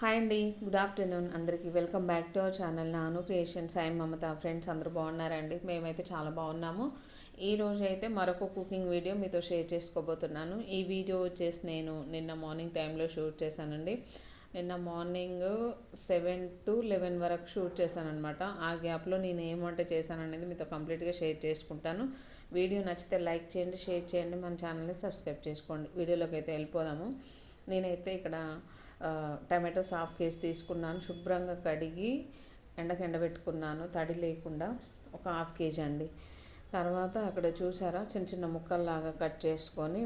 Hi అండి good afternoon అందరికీ. Welcome back to our channel Nanu creation Sai Mamata friends అందరూ బాగున్నారండి? మేమైతే చాలా బాగున్నాము. ఈ రోజు అయితే మరొక కుకింగ్ వీడియో మీతో షేర్ చేసుకోబోతున్నాను. ఈ వీడియో వచ్చేసి నేను నిన్న మార్నింగ్ టైంలో షూట్ చేశానండి. నిన్న మార్నింగ్ సెవెన్ టు లెవెన్ వరకు షూట్ చేశాను అనమాట ఆ గ్యాప్లో నేను ఏం వంట చేశాను అనేది మీతో కంప్లీట్గా షేర్ చేసుకుంటాను. వీడియో నచ్చితే లైక్ చేయండి షేర్ చేయండి. మన ఛానల్ని సబ్స్క్రైబ్ చేసుకోండి. వీడియోలోకి అయితే వెళ్ళిపోదాము. నేనైతే ఇక్కడ టమాటోస్ హాఫ్ కేజీ తీసుకున్నాను శుభ్రంగా కడిగి ఎండకు ఎండబెట్టుకున్నాను తడి లేకుండా ఒక హాఫ్ కేజీ అండి. తర్వాత అక్కడ చూసారా చిన్న చిన్న ముక్కల్లాగా కట్ చేసుకొని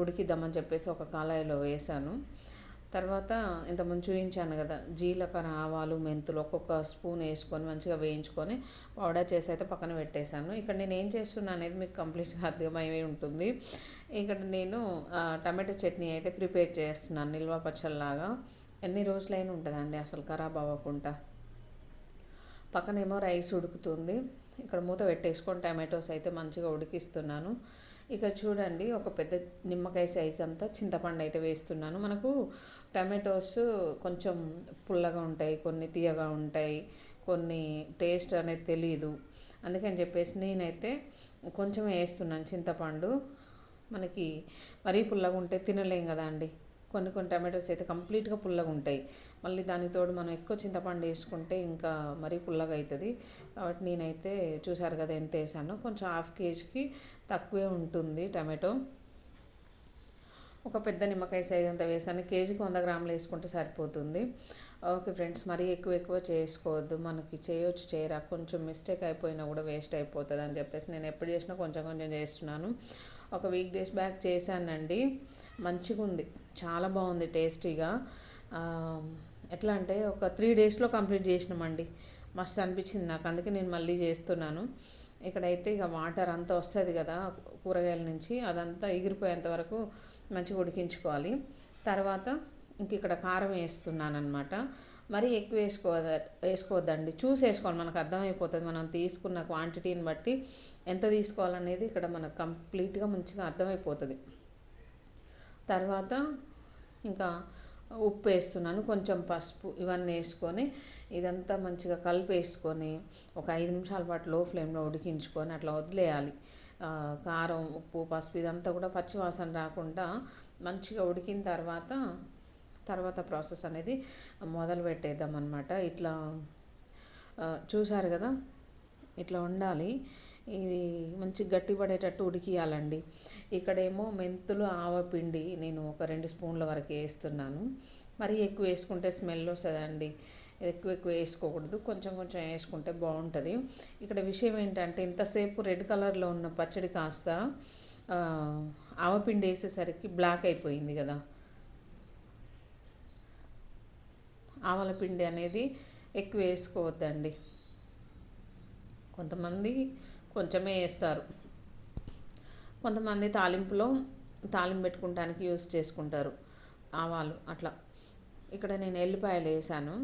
ఉడికిద్దామని చెప్పేసి ఒక కళాయిలో వేసాను తర్వాత ఇంతకుముందు చూపించాను కదా జీలకర్ర ఆవాలు మెంతులు ఒక్కొక్క స్పూన్ వేసుకొని మంచిగా వేయించుకొని పౌడర్ చేసి అయితే పక్కన పెట్టేశాను. ఇక్కడ నేను ఏం చేస్తున్నా అనేది మీకు కంప్లీట్గా అర్థమయ్యే ఉంటుంది. ఇక్కడ నేను టమాటో చట్నీ అయితే ప్రిపేర్ చేస్తున్నాను నిల్వ పచ్చళ్ళలాగా. ఎన్ని రోజులైనా ఉంటుందండి అసలు ఖరాబ్ అవ్వకుండా. పక్కనేమో రైస్ ఉడుకుతుంది. ఇక్కడ మూత పెట్టేసుకొని టమాటోస్ అయితే మంచిగా ఉడికిస్తున్నాను. ఇక చూడండి ఒక పెద్ద నిమ్మకాయ సైజ్ అంతా చింతపండు అయితే వేస్తున్నాను. మనకు టమాటోస్ కొంచెం పుల్లగా ఉంటాయి కొన్ని తీయగా ఉంటాయి కొన్ని టేస్ట్ అనేది తెలియదు అందుకని చెప్పేసి నేనైతే కొంచెం వేస్తున్నాను చింతపండు. మనకి మరీ పుల్లగా ఉంటే తినలేం కదా అండి. కొన్ని కొన్ని టమాటోస్ అయితే కంప్లీట్గా పుల్లగా ఉంటాయి. మళ్ళీ దానికి తోడు మనం ఎక్కువ చింతపండు వేసుకుంటే ఇంకా మరీ పుల్లగా అవుతుంది కాబట్టి నేనైతే చూసారు కదా ఎంత వేసాను కొంచెం హాఫ్ కేజీకి తక్కువే ఉంటుంది టమాటో. ఒక పెద్ద నిమ్మకాయ సైజ్ అంత వేసాను. కేజీకి వంద గ్రాములు వేసుకుంటే సరిపోతుంది. ఓకే ఫ్రెండ్స్ మరీ ఎక్కువ ఎక్కువ చేసుకోవద్దు. మనకి చేయొచ్చు చేయరా. కొంచెం మిస్టేక్ అయిపోయినా కూడా వేస్ట్ అయిపోతుంది అని చెప్పేసి నేను ఎప్పుడు చేసినా కొంచెం కొంచెం చేస్తున్నాను. ఒక వీక్ డేస్ బ్యాక్ చేశానండి. మంచిగా ఉంది చాలా బాగుంది టేస్టీగా. ఎట్లా అంటే ఒక త్రీ డేస్లో కంప్లీట్ చేసినామండి. మస్తు అనిపించింది నాకు. అందుకే నేను మళ్ళీ చేస్తున్నాను. ఇక్కడైతే ఇక వాటర్ అంతా వస్తుంది కదా కూరగాయల నుంచి. అదంతా ఎగిరిపోయేంత వరకు మంచిగా ఉడికించుకోవాలి. తర్వాత ఇంక ఇక్కడ కారం వేస్తున్నాను మరీ ఎక్కువ వేసుకోవద్ద వేసుకోవద్దండి. చూసి వేసుకోవాలి. మనకు అర్థమైపోతుంది. మనం తీసుకున్న క్వాంటిటీని బట్టి ఎంత తీసుకోవాలనేది ఇక్కడ మనకు కంప్లీట్గా మంచిగా అర్థమైపోతుంది. తర్వాత ఇంకా ఉప్పు వేస్తున్నాను కొంచెం పసుపు ఇవన్నీ వేసుకొని ఇదంతా మంచిగా కలిపేసుకొని ఒక ఐదు నిమిషాల పాటు లో ఫ్లేమ్లో ఉడికించుకొని అట్లా వదిలేయాలి. కారం ఉప్పు పసుపు ఇదంతా కూడా పచ్చివాసన రాకుండా మంచిగా ఉడికిన తర్వాత తర్వాత ప్రాసెస్ అనేది మొదలు పెట్టేద్దాం అనమాట ఇట్లా చూసారు కదా? ఇట్లా ఉండాలి. ఇది మంచి గట్టిపడేటట్టు ఉడికియాలండి. ఇక్కడేమో మెంతులు ఆవపిండి నేను ఒక రెండు స్పూన్ల వరకు వేస్తున్నాను. మరి ఎక్కువ వేసుకుంటే స్మెల్ వస్తుందండి. ఎక్కువ ఎక్కువ వేసుకోకూడదు. కొంచెం కొంచెం వేసుకుంటే బాగుంటుంది. ఇక్కడ విషయం ఏంటంటే ఇంతసేపు రెడ్ కలర్లో ఉన్న పచ్చడి కాస్త ఆవపిండి వేసేసరికి బ్లాక్ అయిపోయింది కదా. ఆవల పిండి అనేది ఎక్కువ వేసుకోవద్దండి. కొంతమంది కొంచెమే వేస్తారు. కొంతమంది తాలింపులో తాలింపు పెట్టుకుంటానికి యూస్ చేసుకుంటారు. ఆవాలు అట్లా. ఇక్కడ నేను ఎల్లిపాయలు వేసాను.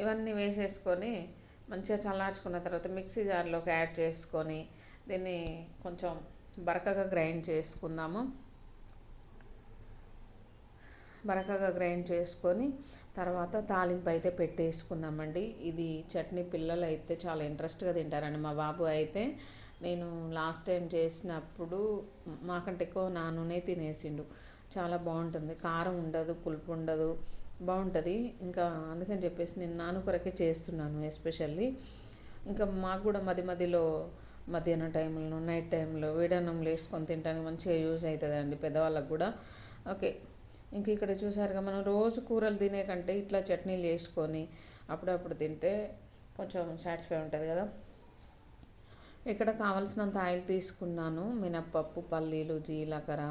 ఇవన్నీ వేసేసుకొని మంచిగా చల్లార్చుకున్న తర్వాత మిక్సీ జార్లోకి యాడ్ చేసుకొని దీన్ని కొంచెం బరకగా గ్రైండ్ చేసుకుందాము. బరకగా గ్రైండ్ చేసుకొని తర్వాత తాలింపు అయితే పెట్టేసుకుందామండి. ఇది చట్నీ పిల్లలు అయితే చాలా ఇంట్రెస్ట్గా తింటారండి. మా బాబు అయితే నేను లాస్ట్ టైం చేసినప్పుడు మాకంటే ఎక్కువ నా నూనె తినేసిండు. చాలా బాగుంటుంది. కారం ఉండదు పులుపు ఉండదు బాగుంటుంది. ఇంకా అందుకని చెప్పేసి నేను నాను కొరకే చేస్తున్నాను ఎస్పెషల్లీ. ఇంకా మాకు కూడా మధ్య మధ్యలో మధ్యాహ్నం టైంలో నైట్ టైంలో వేడన్నం వేసుకొని తినడానికి మంచిగా యూజ్ అవుతుందండి పెద్దవాళ్ళకు కూడా. ఓకే. ఇంక ఇక్కడ చూసారుగా మనం రోజు కూరలు తినే కంటే ఇట్లా చట్నీలు వేసుకొని అప్పుడప్పుడు తింటే కొంచెం సాటిస్ఫై ఉంటుంది కదా. ఇక్కడ కావలసినంత ఆయిల్ తీసుకున్నాను మినప్పప్పు పల్లీలు జీలకర్ర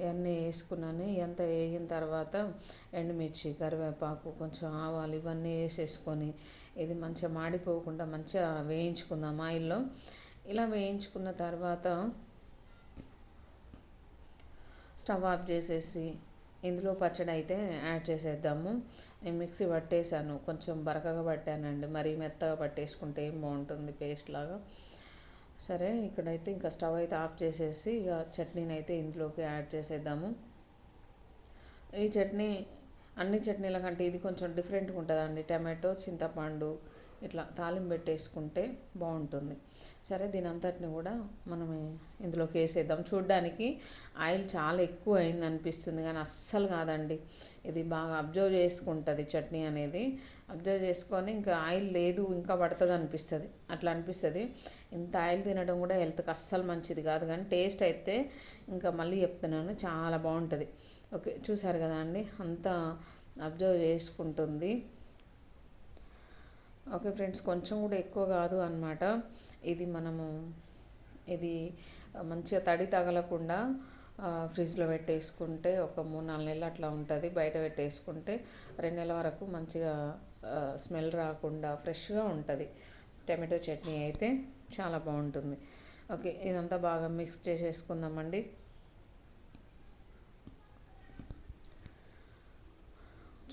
ఇవన్నీ వేసుకున్నాను. ఎంత వేగిన తర్వాత ఎండుమిర్చి కరివేపాకు కొంచెం ఆవాలు ఇవన్నీ వేసేసుకొని ఇది మంచిగా మాడిపోకుండా మంచిగా వేయించుకుందాం ఆయిల్లో. ఇలా వేయించుకున్న తర్వాత స్టవ్ ఆఫ్ చేసేసి ఇందులో పచ్చడి అయితే యాడ్ చేసేద్దాము. నేను మిక్సీ పట్టేశాను. కొంచెం బరకగా పట్టానండి. మరీ మెత్తగా పట్టేసుకుంటే ఏం బాగుంటుంది పేస్ట్ లాగా. సరే ఇక్కడైతే ఇంకా స్టవ్ అయితే ఆఫ్ చేసేసి ఇక చట్నీని అయితే ఇందులోకి యాడ్ చేసేద్దాము. ఈ చట్నీ అన్ని చట్నీల కంటే ఇది కొంచెం డిఫరెంట్గా ఉంటుందండి. టమాటో చింతపండు ఇట్లా తాలింపు పెట్టేసుకుంటే బాగుంటుంది. సరే దీని అంతటిని కూడా మనం ఇందులోకి వేసేద్దాం. చూడ్డానికి ఆయిల్ చాలా ఎక్కువ అయింది అనిపిస్తుంది కానీ అస్సలు కాదండి. ఇది బాగా అబ్జర్వ్ చేసుకుంటుంది చట్నీ అనేది. అబ్జర్వ్ చేసుకొని ఇంకా ఆయిల్ లేదు ఇంకా పడుతుంది అనిపిస్తుంది. అట్లా అనిపిస్తుంది. ఇంత ఆయిల్ తినడం కూడా హెల్త్కి అస్సలు మంచిది కాదు కానీ టేస్ట్ అయితే ఇంకా మళ్ళీ చెప్తున్నాను చాలా బాగుంటుంది. ఓకే చూసారు కదా అండి? అంతా అబ్జర్వ్ చేసుకుంటుంది. ఓకే ఫ్రెండ్స్ కొంచెం కూడా ఎక్కువ కాదు అనమాట ఇది మనము ఇది మంచిగా తడి తగలకుండా ఫ్రిడ్జ్లో పెట్టేసుకుంటే ఒక మూడు నాలుగు నెలలు అట్లా ఉంటుంది. బయట పెట్టేసుకుంటే రెండు నెలల వరకు మంచిగా స్మెల్ రాకుండా ఫ్రెష్గా ఉంటుంది. టమాటో చట్నీ అయితే చాలా బాగుంటుంది. ఓకే ఇదంతా బాగా మిక్స్ చేసేసుకుందామండి.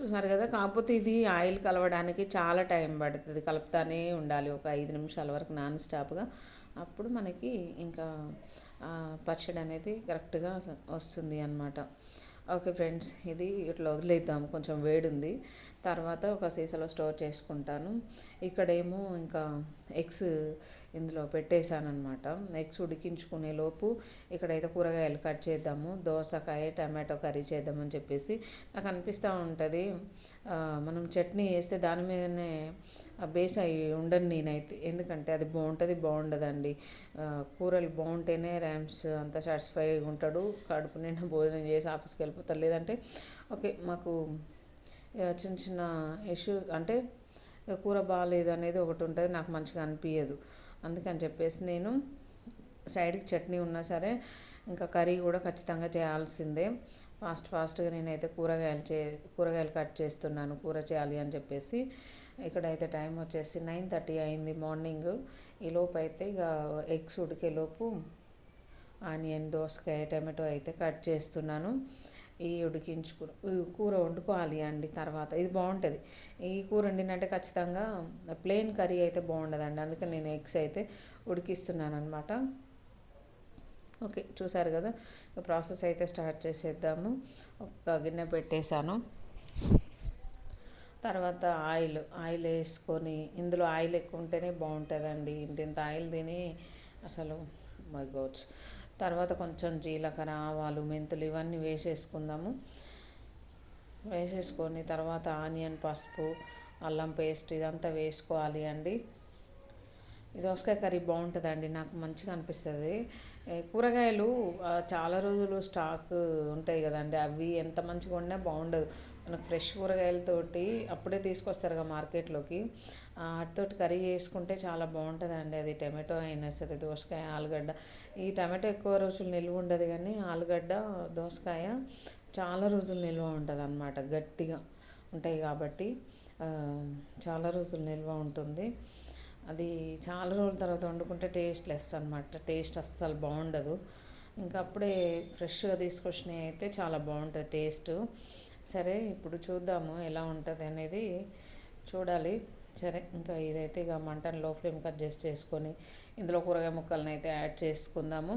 చూసారు కదా? కాకపోతే ఇది ఆయిల్ కలవడానికి చాలా టైం పడుతుంది. కలుపుతానే ఉండాలి. ఒక ఐదు నిమిషాల వరకు నాన్ స్టాప్గా. అప్పుడు మనకి ఇంకా పచ్చడి అనేది కరెక్ట్గా వస్తుంది అనమాట ఓకే ఫ్రెండ్స్ ఇది ఇట్లా వదిలేద్దాం. కొంచెం వేడి ఉంది. తర్వాత ఒక సీసాలో స్టోర్ చేసుకుంటాను. ఇక్కడేమో ఇంకా ఎగ్స్ ఇందులో పెట్టేశాను అనమాట ఎగ్స్ ఉడికించుకునే లోపు ఇక్కడైతే కూరగాయలు కట్ చేద్దాము దోసకాయ టమాటో కర్రీ చేద్దామని చెప్పేసి నాకు అనిపిస్తూ ఉంటుంది. మనం చట్నీ వేస్తే దాని మీదనే బేస్ అయ్యి ఉండను నేనైతే. ఎందుకంటే అది బాగుంటుంది బాగుండదండి. కూరలు బాగుంటేనే ర్యామ్స్ అంత సాటిస్ఫైగా ఉంటాడు. కడుపు నిండా భోజనం చేసి ఆఫీస్కి వెళ్ళిపోతారు లేదంటే ఓకే మాకు చిన్న చిన్న ఇష్యూ అంటే కూర బాగాలేదు అనేది ఒకటి ఉంటుంది నాకు మంచిగా అనిపించదు అందుకని చెప్పేసి నేను సైడ్కి చట్నీ ఉన్నా సరే ఇంకా కర్రీ కూడా ఖచ్చితంగా చేయాల్సిందే. ఫాస్ట్ ఫాస్ట్గా నేనైతే కూరగాయలు చే కూరగాయలు కట్ చేస్తున్నాను కూర చేయాలి అని చెప్పేసి. ఇక్కడైతే టైం వచ్చేసి నైన్ థర్టీ అయింది మార్నింగ్. ఈ అయితే ఇక ఎగ్స్ ఉడికేలోపు ఆనియన్ దోసకాయ టమాటో అయితే కట్ చేస్తున్నాను. ఈ ఉడికించుకు కూర వండుకోవాలి అండి తర్వాత. ఇది బాగుంటుంది. ఈ కూర వండినంటే ఖచ్చితంగా ప్లెయిన్ కర్రీ అయితే బాగుండదండి. అందుకే నేను ఎగ్స్ అయితే ఉడికిస్తున్నాను అనమాట ఓకే చూసారు కదా? ప్రాసెస్ అయితే స్టార్ట్ చేసేద్దాము. ఒక గిన్నె పెట్టేశాను. తర్వాత ఆయిల్ ఆయిల్ వేసుకొని ఇందులో ఆయిల్ ఎక్కువ ఉంటేనే బాగుంటుందండి. ఇంత ఇంత ఆయిల్ తిని అసలు మై గోడ్స్. తర్వాత కొంచెం జీలకర్ర ఆవాలు మెంతులు ఇవన్నీ వేసేసుకుందాము. వేసేసుకొని తర్వాత ఆనియన్ పసుపు అల్లం పేస్ట్ ఇదంతా వేసుకోవాలి అండి. ఇది దోసకాయ కర్రీ బాగుంటుందండి నాకు మంచిగా అనిపిస్తుంది. కూరగాయలు చాలా రోజులు స్టాక్ ఉంటాయి కదండి అవి ఎంత మంచిగా ఉన్నా బాగుండదు. మనకు ఫ్రెష్ కూరగాయలతోటి అప్పుడే తీసుకొస్తారుగా మార్కెట్లోకి. వాటితోటి కర్రీ చేసుకుంటే చాలా బాగుంటుందండి. అది టమాటో అయినా సరే దోసకాయ ఆలుగడ్డ. ఈ టమాటో ఎక్కువ రోజులు నిల్వ ఉండదు కానీ ఆలుగడ్డ దోసకాయ చాలా రోజులు నిల్వ ఉంటుంది అన్నమాట గట్టిగా ఉంటాయి కాబట్టి చాలా రోజులు నిల్వ ఉంటుంది. అది చాలా రోజుల తర్వాత వండుకుంటే టేస్ట్ లెస్ అనమాట టేస్ట్ అస్సలు బాగుండదు. ఇంకా అప్పుడే ఫ్రెష్గా తీసుకొచ్చినవి అయితే చాలా బాగుంటుంది టేస్ట్. సరే ఇప్పుడు చూద్దాము ఎలా ఉంటుంది అనేది చూడాలి. సరే ఇంకా ఇదైతే ఇక మంటను లో ఫ్లేమ్ కట్ చేసి చేసుకొని ఇందులో కూరగాయ ముక్కలను అయితే యాడ్ చేసుకుందాము.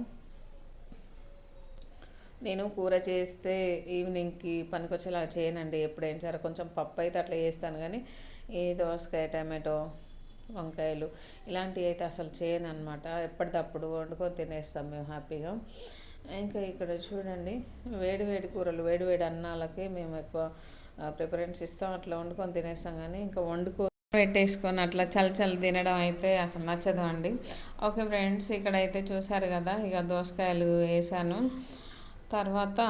నేను కూర చేస్తే ఈవినింగ్కి పనికొచ్చేలా చేయనండి ఎప్పుడైనా సరే. కొంచెం పప్పు అయితే అట్లా చేస్తాను కానీ ఈ దోసకాయ టమాటో వంకాయలు ఇలాంటివి అయితే అసలు చేయను అనమాట ఎప్పటికప్పుడు వండుకొని తినేస్తాం మేము హ్యాపీగా. ఇంకా ఇక్కడ చూడండి వేడి వేడి కూరలు వేడి వేడి అన్నాలకి మేము ఎక్కువ ప్రిఫరెన్స్ ఇస్తాం. అట్లా వండుకొని తినేస్తాం కానీ ఇంకా వండుకో పెట్టేసుకొని అట్లా చలి చలి తినడం అయితే అసలు నచ్చదు అండి. ఓకే ఫ్రెండ్స్ ఇక్కడైతే చూసారు కదా ఇక దోసకాయలు వేసాను. తర్వాత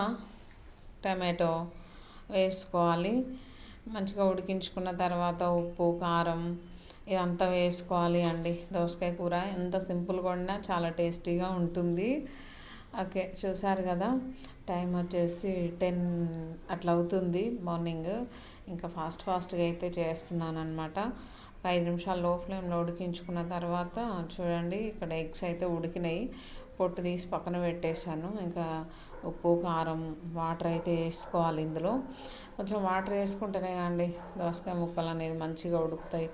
టమాటో వేసుకోవాలి. మంచిగా ఉడికించుకున్న తర్వాత ఉప్పు కారం ఇదంతా వేసుకోవాలి అండి. దోసకాయ కూర ఎంత సింపుల్గా ఉన్నా చాలా టేస్టీగా ఉంటుంది. ఓకే చూసారు కదా. టైం వచ్చేసి టెన్ అట్లా అవుతుంది మార్నింగ్. ఇంకా ఫాస్ట్ ఫాస్ట్గా అయితే చేస్తున్నాను అనమాట ఒక ఐదు నిమిషాలు లో ఫ్లేమ్లో ఉడికించుకున్న తర్వాత చూడండి ఇక్కడ ఎగ్స్ అయితే ఉడికినాయి. పొట్టు తీసి పక్కన పెట్టేశాను. ఇంకా ఉప్పు కారం వాటర్ అయితే వేసుకోవాలి ఇందులో. కొంచెం వాటర్ వేసుకుంటేనే అండి దోసకాయ ముక్కలు అనేది మంచిగా ఉడుకుతాయి.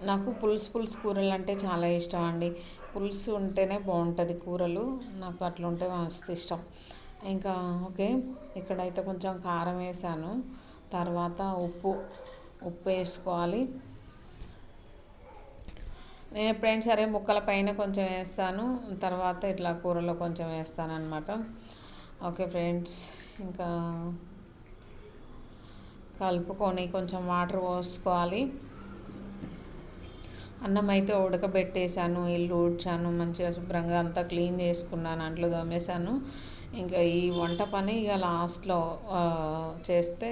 నాకు పులుసు పులుసు కూరలు అంటే చాలా ఇష్టం అండి పులుసు ఉంటేనే బాగుంటుంది కూరలు. నాకు అట్లా ఉంటే మస్తు ఇష్టం. ఇంకా ఓకే ఇక్కడైతే కొంచెం కారం వేసాను. తర్వాత ఉప్పు ఉప్పు వేసుకోవాలి. నేను ఎప్పుడైనా సరే ముక్కల పైన కొంచెం వేస్తాను. తర్వాత ఇట్లా కూరలో కొంచెం వేస్తాను అనమాట ఓకే ఫ్రెండ్స్ ఇంకా కలుపుకొని కొంచెం వాటర్ పోసుకోవాలి. అన్నం అయితే ఉడకబెట్టేశాను ఇల్లు ఊడ్చాను మంచిగా శుభ్రంగా అంతా క్లీన్ చేసుకున్నాను అంట్లు తోమేశాను. ఇంకా ఈ వంట పని ఇక లాస్ట్లో చేస్తే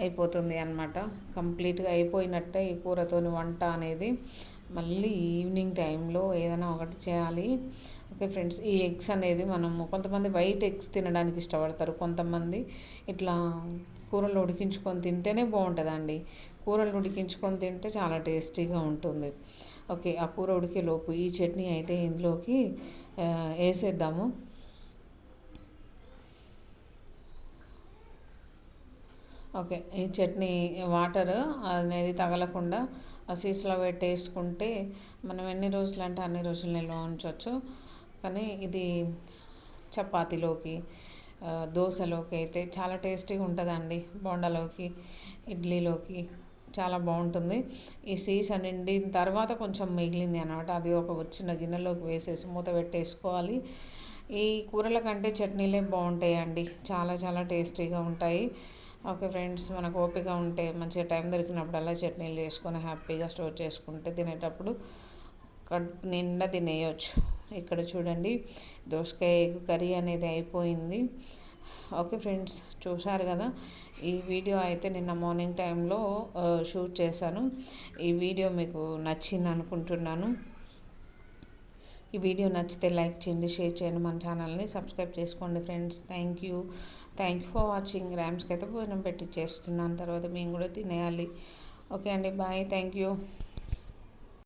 అయిపోతుంది అనమాట కంప్లీట్గా అయిపోయినట్టే ఈ కూరతోని వంట అనేది. మళ్ళీ ఈవినింగ్ టైంలో ఏదైనా ఒకటి చేయాలి. ఓకే ఫ్రెండ్స్ ఈ ఎగ్స్ అనేది మనము కొంతమంది వైట్ ఎగ్స్ తినడానికి ఇష్టపడతారు. కొంతమంది ఇట్లా కూరలు ఉడికించుకొని తింటేనే బాగుంటుందండి. కూరలు ఉడికించుకొని తింటే చాలా టేస్టీగా ఉంటుంది. ఓకే ఆ కూర ఉడికే లోపు ఈ చట్నీ అయితే ఇందులోకి వేసేద్దాము. ఓకే ఈ చట్నీ వాటర్ అనేది తగలకుండా సీసాలో పెట్టేసుకుంటే మనం ఎన్ని రోజులు అంటే అన్ని రోజులు నిల్వ ఉంచవచ్చు కానీ ఇది చపాతీలోకి దోశలోకి అయితే చాలా టేస్టీగా ఉంటుందండి. బోండాలోకి ఇడ్లీలోకి. చాలా బాగుంటుంది. ఈ సీస్ నిండిన తర్వాత కొంచెం మిగిలింది అనమాట అది ఒక చిన్న గిన్నెలోకి వేసేసి మూత పెట్టేసుకోవాలి. ఈ కూరల కంటే చట్నీలే బాగుంటాయండి. చాలా చాలా టేస్టీగా ఉంటాయి. ఓకే ఫ్రెండ్స్ మనకు ఓపిక ఉంటే మంచిగా టైం దొరికినప్పుడల్లా చట్నీలు చేసుకొని హ్యాపీగా స్టోర్ చేసుకుంటే తినేటప్పుడు కడుపు నిండా తినేయచ్చు. ఇక్కడ చూడండి దోసకాయ కర్రీ అనేది అయిపోయింది. ఓకే ఫ్రెండ్స్ చూశారు కదా? ఈ వీడియో అయితే నిన్న మార్నింగ్ టైంలో షూట్ చేశాను. ఈ వీడియో మీకు నచ్చింది అనుకుంటున్నాను. ఈ వీడియో నచ్చితే లైక్ చేయండి షేర్ చేయండి మన ఛానల్ని సబ్స్క్రైబ్ చేసుకోండి friends. Thank you. Thank you for watching. ర్యామ్స్కి అయితే భోజనం పెట్టి చేస్తున్నాను తర్వాత మేము కూడా తినేయాలి. ఓకే అండి బాయ్. Thank you.